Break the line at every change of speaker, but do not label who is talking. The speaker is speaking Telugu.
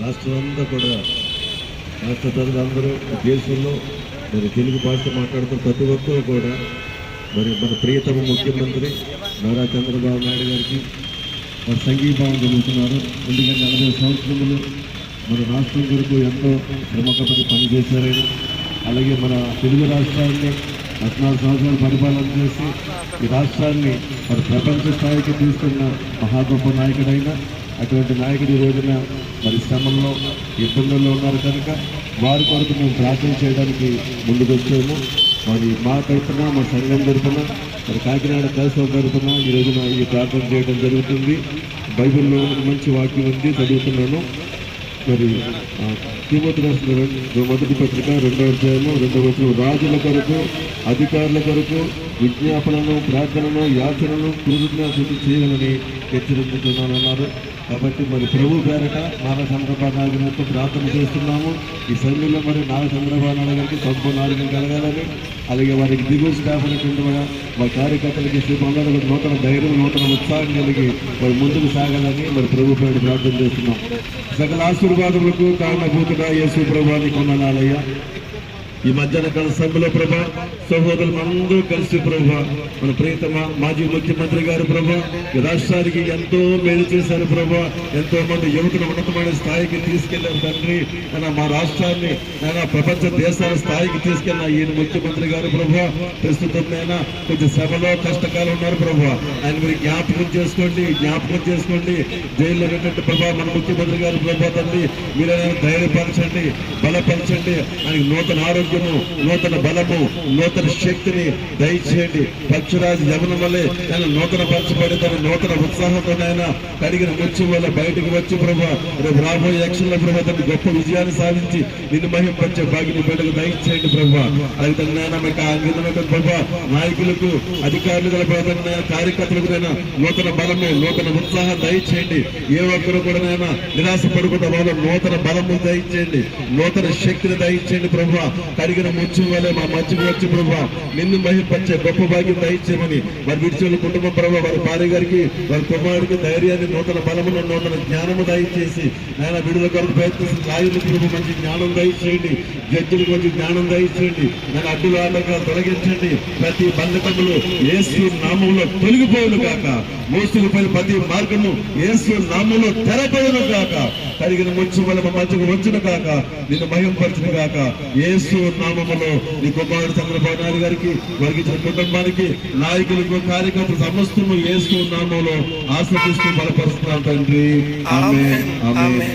రాష్ట్రం అంతా కూడా రాష్ట్ర ప్రజలందరూ దేశంలో మరి తెలుగు భాష మాట్లాడుతున్న ప్రతి ఒక్కరు కూడా మరి మన ప్రియతమ ముఖ్యమంత్రి నారా చంద్రబాబు నాయుడు గారికి మరి సంఘీభావం జరుగుతున్నారు. ఎందుకంటే నలభై సంవత్సరములు మన రాష్ట్రం కొరకు ఎంతో శ్రమకపడి పనిచేశారని అలాగే మన తెలుగు రాష్ట్రాన్ని పద్నాలుగు సంవత్సరాలు పరిపాలన చేసి ఈ రాష్ట్రాన్ని మరి ప్రపంచ స్థాయికి తీసుకున్న మహా గొప్ప నాయకుడైన అటువంటి నాయకుడు ఈ రోజున మరి శ్రమంలో ఇబ్బందుల్లో ఉన్నారు కనుక వారి కొరకు మేము ప్రార్థన చేయడానికి ముందుకు వచ్చాము మరి మా తరఫున మా సంఘం తరఫున మరి కాకినాడ కలసం తరఫున ఈ రోజున ఈ ప్రార్థన చేయడం జరుగుతుంది. బైబిల్లో మంచి వాక్యం ఉంది చదువుతున్నాను. మరి ఆ, తిమోతి రాసిన మొదటి పత్రిక రెండవ అధ్యాయము రెండవ వచనం. రాజుల కొరకు అధికారుల కొరకు విజ్ఞాపనను ప్రార్థనను యాచనను కృతజ్ఞతలు చేయాలని హెచ్చరించుతున్నానన్నారు కాబట్టి మరి ప్రభు పేరట నారా చంద్రబాబు నాయుడు ప్రార్థన చేస్తున్నాము. ఈ సమయంలో మరి నారా చంద్రబాబు గారికి సంపూర్ణ ఆరోగ్యం కలగాలని అలాగే వారికి దిగువ స్టాఫ్ అనేటువంటి వారి కార్యకర్తలకి శ్రీమందరికి నూతన ధైర్యం నూతన ఉత్సాహం కలిగి మరి ముందుకు సాగాలని మరి ప్రభు పేరు ప్రార్థన చేస్తున్నాం. సకల ఆశీర్వాదములకు కారణభూతుడా యేసు ప్రభానికి కొన్నాలయ్యా ఈ మధ్యాహ్న కాల సభలో ప్రభా సహోదరులు అందరూ కలిసి ప్రభా మన ప్రియతమ మాజీ ముఖ్యమంత్రి గారు ప్రభా ఈ రాష్ట్రానికి ఎంతో మేలు చేశారు ప్రభా ఎంతో మంది యువకులు ఉన్నతమైన స్థాయికి తీసుకెళ్ళారు తండ్రి. ఆయన మా రాష్ట్రాన్ని ఆయన ప్రపంచ దేశాల స్థాయికి తీసుకెళ్ళిన ఈయన ముఖ్యమంత్రి గారు ప్రభా ప్రస్తుతం అయినా కొంచెం సభలో కష్టకాలం ఉన్నారు ప్రభా. ఆయన మీరు జ్ఞాపకం చేసుకోండి జ్ఞాపకం చేసుకోండి. జైల్లో ఉన్నటువంటి ప్రభా మన ముఖ్యమంత్రి గారు ప్రభా తండ్రి మీరు ధైర్యపరచండి బలపరచండి. ఆయన నూతన ఆరోగ్యము నూతన బలము నూతన శక్తిని దయచేయండి. పక్షరాజు యవనం వల్లే ఆయన నూతన పరచబడి తన నూతన ఉత్సాహంతో ఆయన కడిగిన ముచ్చి వల్ల బయటకు వచ్చి ప్రభా రేపు రాబోయే యక్షల ప్రభా తన గొప్ప విజయాన్ని సాధించి నిన్ను మహింపరిచే భాగ్యని బిడ్డకు దయచేయండి ప్రభా. అది తన నాయనమిక ప్రభా. నాయకులకు అధికారులు గల ప్రభా కార్యకర్తలకు నూతన బలము నూతన ఉత్సాహం దయచేయండి. ఏ ఒక్కరు కూడా నైనా నిరాశ పడుకుంటే వాళ్ళు నూతన బలము దయచేయండి. నూతన శక్తిని దయచేయండి ప్రభా. కడిగిన ముచ్చు వలె మా మధ్యకు వచ్చి ప్రభావ నిన్ను మహిపచ్చే గొప్ప భాగ్యం దయచేయమని వారి విడిచిన కుటుంబం ప్రభావ వారి భార్య గారికి వారి కుమారుడికి ధైర్యాన్ని నూతన బలమును నూతన జ్ఞానము దయచేసి ఆయన విడుదల కొరకు ప్రయత్నిస్తున్న రాయులు ప్రభు మంచి జ్ఞానం దయచేయండి జడ్జిలకు మంచి జ్ఞానం దయచేయండి నేను అడ్డుల ఆటంకాలు తొలగించండి. ప్రతి బంధకములు ఏసు నామంలో తొలగిపోవును కాక మోసులపై ప్రతి మార్గము ఏసు నామంలో తెరపడును కాక కడిగిన ముచ్చు వల్ల మా మధ్యకు వచ్చిన కాక నిన్ను మహింపరచిన కాక ఏసు యేసు నామములో నీ కుమారుడు చంద్రబాబు నాయుడు గారికి వారికి కుటుంబానికి నాయకులకు కార్యకర్తలు సమస్తము వేసుకున్న నామంలో ఆశ్రదిస్తూ బలపరుస్తున్నాం తండ్రి. ఆమె ఆమె ఆమె